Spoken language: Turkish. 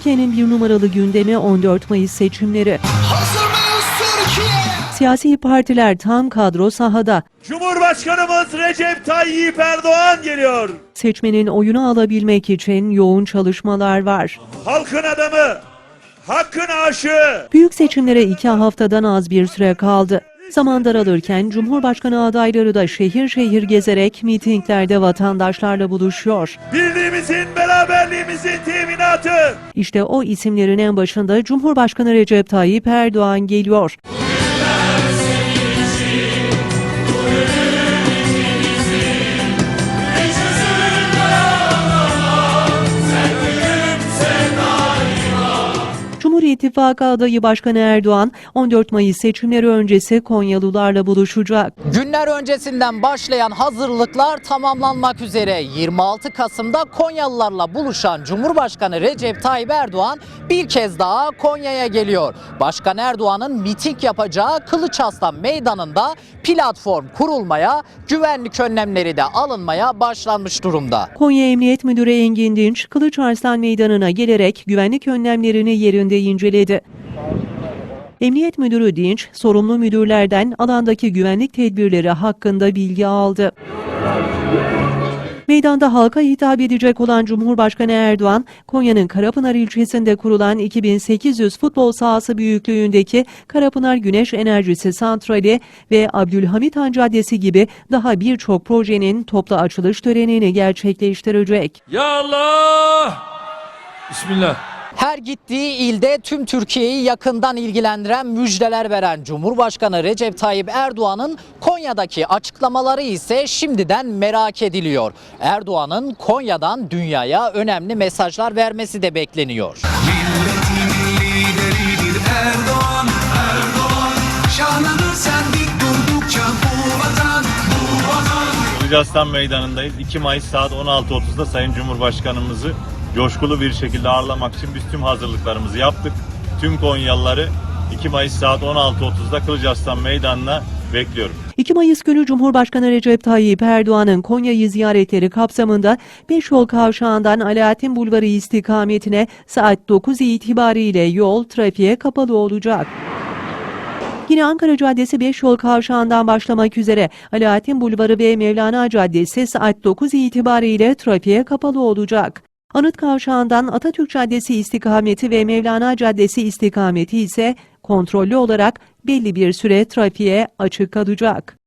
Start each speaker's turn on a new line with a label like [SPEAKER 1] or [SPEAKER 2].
[SPEAKER 1] Türkiye'nin bir numaralı gündemi 14 Mayıs seçimleri.
[SPEAKER 2] Hazır mıyız Türkiye?
[SPEAKER 1] Siyasi partiler tam kadro sahada.
[SPEAKER 3] Cumhurbaşkanımız Recep Tayyip Erdoğan geliyor.
[SPEAKER 1] Seçmenin oyunu alabilmek için yoğun çalışmalar var.
[SPEAKER 3] Halkın adamı, hakkın aşığı.
[SPEAKER 1] Büyük seçimlere iki haftadan az bir süre kaldı. Zaman daralırken Cumhurbaşkanı adayları da şehir şehir gezerek mitinglerde vatandaşlarla buluşuyor.
[SPEAKER 3] Birliğimizin, beraberliğimizin teminatı.
[SPEAKER 1] İşte o isimlerin en başında Cumhurbaşkanı Recep Tayyip Erdoğan geliyor. İttifakı adayı Başkanı Erdoğan 14 Mayıs seçimleri öncesi Konyalılarla buluşacak.
[SPEAKER 4] Günler öncesinden başlayan hazırlıklar tamamlanmak üzere 26 Kasım'da Konyalılarla buluşan Cumhurbaşkanı Recep Tayyip Erdoğan bir kez daha Konya'ya geliyor. Başkan Erdoğan'ın miting yapacağı Kılıçaslan Meydanı'nda platform kurulmaya, güvenlik önlemleri de alınmaya başlanmış durumda.
[SPEAKER 1] Konya Emniyet Müdürü Engin Dinç, Kılıçarslan Meydanı'na gelerek güvenlik önlemlerini yerinde inceledi. Emniyet Müdürü Dinç, sorumlu müdürlerden alandaki güvenlik tedbirleri hakkında bilgi aldı. Meydanda halka hitap edecek olan Cumhurbaşkanı Erdoğan, Konya'nın Karapınar ilçesinde kurulan 2800 futbol sahası büyüklüğündeki Karapınar Güneş Enerjisi Santrali ve Abdülhamit Han Caddesi gibi daha birçok projenin toplu açılış törenini gerçekleştirecek.
[SPEAKER 5] Ya Allah! Bismillah.
[SPEAKER 4] Her gittiği ilde tüm Türkiye'yi yakından ilgilendiren müjdeler veren Cumhurbaşkanı Recep Tayyip Erdoğan'ın Konya'daki açıklamaları ise şimdiden merak ediliyor. Erdoğan'ın Konya'dan dünyaya önemli mesajlar vermesi de bekleniyor.
[SPEAKER 2] Milletin lideridir Erdoğan, Erdoğan. Şanını sen dik durdukça bu vatan, bu vatan.
[SPEAKER 6] Kılıçarslan Meydanı'ndayız. 2 Mayıs saat 16.30'da Sayın Cumhurbaşkanımızı coşkulu bir şekilde ağırlamak için biz tüm hazırlıklarımızı yaptık. Tüm Konyalıları 2 Mayıs saat 16.30'da Kılıçarslan Meydanı'na bekliyorum.
[SPEAKER 1] 2 Mayıs günü Cumhurbaşkanı Recep Tayyip Erdoğan'ın Konya'yı ziyaretleri kapsamında Beşyol Kavşağı'ndan Alaaddin Bulvarı istikametine saat 9 itibariyle yol trafiğe kapalı olacak. Yine Ankara Caddesi Beşyol Kavşağı'ndan başlamak üzere Alaaddin Bulvarı ve Mevlana Caddesi saat 9 itibariyle trafiğe kapalı olacak. Anıt Kavşağı'ndan Atatürk Caddesi istikameti ve Mevlana Caddesi istikameti ise kontrollü olarak belli bir süre trafiğe açık kalacak.